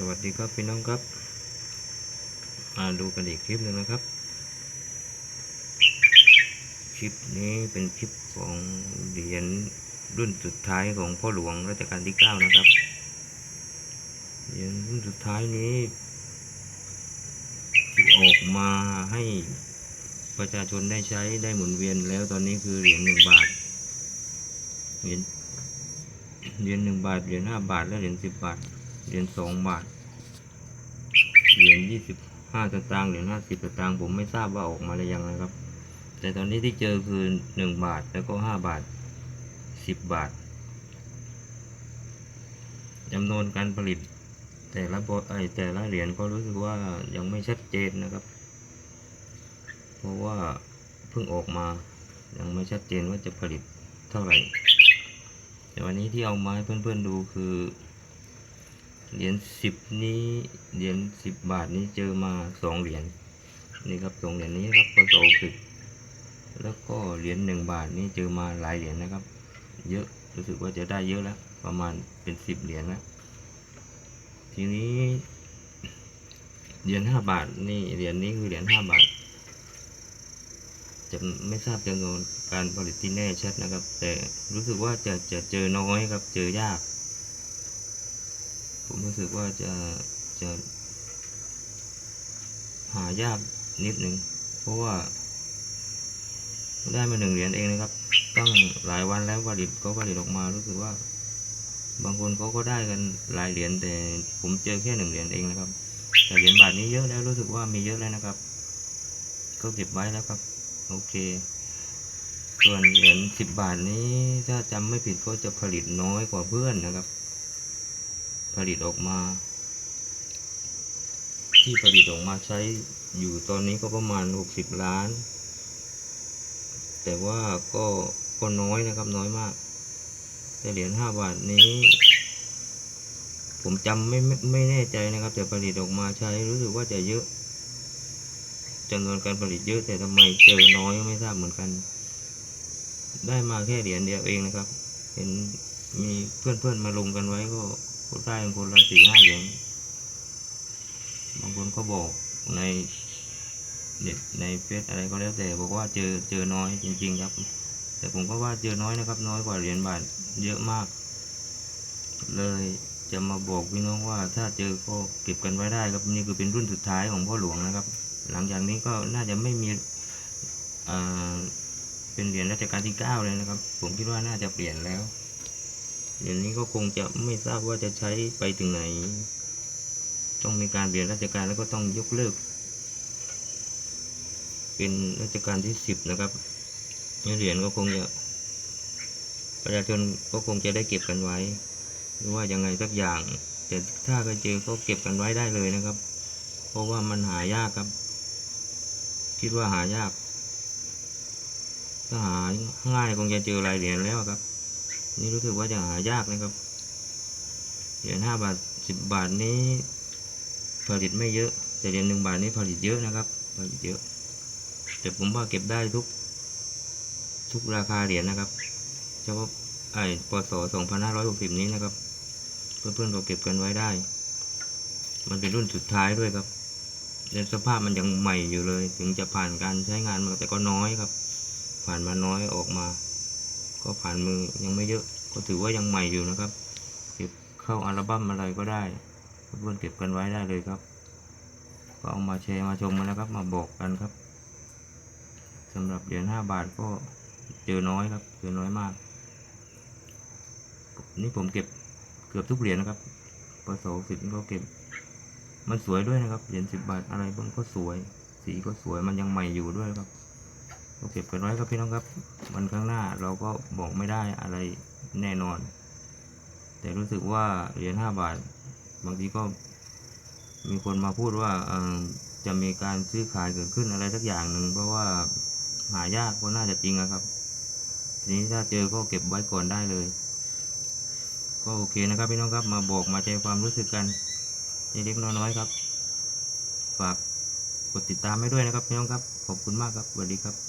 สวัสดีครับพี่น้องครับ มาดูกันอีกคลิปหนึ่งนะครับ คลิปนี้เป็นคลิปของเหรียญรุ่นสุดท้ายของพ่อหลวงรัชกาลที่เก้านะครับ เหรียญรุ่นสุดท้ายนี้ ที่ออกมาให้ประชาชนได้ใช้ได้หมุนเวียนแล้วตอนนี้คือเหรียญหนึ่งบาท เหรียญเหรียญหนึ่งบาท เหรียญห้าบาท และเหรียญสิบบาท เหรียญสองบาท เหรียญยี่สิบห้าสตางค์เหรียญห้าสิบสตางค์ผมไม่ทราบว่าออกมาหรือยังนะครับ แต่ตอนนี้ที่เจอคือหนึ่งบาทแล้วก็ห้าบาทสิบบาทจำนวนการผลิต แต่ละบทไอแต่ละเหรียญก็รู้สึกว่ายังไม่ชัดเจนนะครับ เพราะว่าเพิ่งออกมายังไม่ชัดเจนว่าจะผลิตเท่าไหร่แต่วันนี้ที่เอามาให้เพื่อนๆดูคือ เหรียญสิบนี้เหรียญสิบบาทนี้เจอมาสองเหรียญนี่ครับสองเหรียญนี้ครับพศสิบแล้วก็เหรียญหนึ่งบาทนี้เจอมาหลายเหรียญนะครับ เยอะรู้สึกว่าจะได้เยอะแล้ว ประมาณเป็นสิบเหรียญแล้วทีนี้เหรียญห้าบาทนี่เหรียญนี้คือเหรียญห้าบาทจะไม่ทราบจำนวนการผลิตที่แน่ชัดนะครับ แต่รู้สึกว่าจะจะเจอน้อยครับเจอยาก ผมรู้สึกว่าจะจะหายากนิดหนึ่งเพราะว่า ได้มาหนึ่งเหรียญเองนะครับ ตั้งหลายวันแล้วผลิตก็ผลิตออกมารู้สึกว่า บางคนเขาก็ได้กันหลายเหรียญแต่ผมเจอแค่หนึ่งเหรียญเองนะครับ แต่เหรียญบาทนี้เยอะแล้วรู้สึกว่ามีเยอะแล้วนะครับ ก็เก็บไว้แล้วครับ โอเค ส่วนเหรียญสิบบาทนี้ถ้าจำไม่ผิดก็จะผลิตน้อยกว่าเพื่อนนะครับ ผลิตออกมา ที่ผลิตออกมาใช้อยู่ตอนนี้ก็ประมาณหกสิบล้าน แต่ว่าก็ก็น้อยนะครับน้อยมาก แต่เหรียญห้าบาทนี้ ผมจำไม่ไม่ไม่แน่ใจนะครับ แต่ผลิตออกมาใช้รู้สึกว่าจะเยอะจำนวนการผลิตเยอะแต่ทำไมเจอน้อยไม่ทราบเหมือนกัน ได้มาแค่เหรียญเดียวเองนะครับ เห็นมีเพื่อนๆมาลงกันไว้ก็ ก็ได้กันคนละสี่ห้าเหรียญบางคนก็บอกในเน็ตในเฟซอะไรก็แล้วแต่บอกว่าเจอเจอน้อยจริง ๆ ครับ แต่ผมก็ว่าเจอน้อยนะครับ น้อยกว่าเหรียญบาทเยอะมาก เลยจะมาบอกพี่น้องว่าถ้าเจอก็เก็บกันไว้ได้ครับนี่คือเป็นรุ่นสุดท้ายของพ่อหลวงนะครับ หลังจากนี้ก็น่าจะไม่มีเป็นเหรียญรัชกาลที่เก้าเลยนะครับ ผมคิดว่าน่าจะเปลี่ยนแล้ว เหรียญนี้ก็คงจะไม่ทราบว่าจะใช้ไปถึงไหน ต้องมีการเปลี่ยนราชการแล้วก็ต้องยกเลิก เป็นรัชกาลที่สิบนะครับเหรียญก็คงจะประชาชนก็คงจะได้เก็บกันไว้ หรือว่ายังไงสักอย่าง แต่ถ้าเคยเจอก็เก็บกันไว้ได้เลยนะครับ เพราะว่ามันหายากครับ คิดว่าหายากถ้าหาง่ายคงจะเจอรายเหรียญแล้วครับ นี่รู้สึกว่าจะหายากนะครับ เหรียญห้าบาทสิบบาทนี้ผลิตไม่เยอะ แต่เหรียญหนึ่งบาทนี้ผลิตเยอะนะครับ ผลิตเยอะ แต่ผมว่าเก็บได้ทุก ทุกราคาเหรียญนะครับเฉพาะไอ้ปศ2560นี้นะครับ เพื่อนๆก็เก็บกันไว้ได้ มันเป็นรุ่นสุดท้ายด้วยครับแต่สภาพมันยังใหม่อยู่เลย ถึงจะผ่านการใช้งานมาแต่ก็น้อยครับ ผ่านมาน้อยออกมา ก็ผ่านมือยังไม่เยอะ ก็ถือว่ายังใหม่อยู่นะครับ เก็บเข้าอัลบั้มอะไรก็ได้เพื่อนเก็บกันไว้ได้เลยครับ ก็เอามาแชร์มาชมมาแล้วครับมาบอกกันครับสำหรับเหรียญห้าบาทก็เจอน้อยครับเจอน้อยมาก นี่ผมเก็บเกือบทุกเหรียญนะครับปศสิบก็เก็บ มันสวยด้วยนะครับเหรียญสิบบาทอะไรบ้างก็สวย สีก็สวยมันยังใหม่อยู่ด้วยครับ ก็เก็บกันไว้ครับพี่น้องครับวันข้างหน้าเราก็บอกไม่ได้อะไรแน่นอน แต่รู้สึกว่าเหรียญห้าบาท บางทีก็มีคนมาพูดว่าจะมีการซื้อขายเกิดขึ้นอะไรสักอย่างหนึ่งเพราะว่าหายากก็น่าจะจริงนะครับ ทีนี้ถ้าเจอก็เก็บไว้ก่อนได้เลย ก็โอเคนะครับพี่น้องครับมาบอกมาแชร์ความรู้สึกกันเล็กน้อยๆครับ ฝากกดติดตามให้ด้วยนะครับพี่น้องครับ ขอบคุณมากครับสวัสดีครับ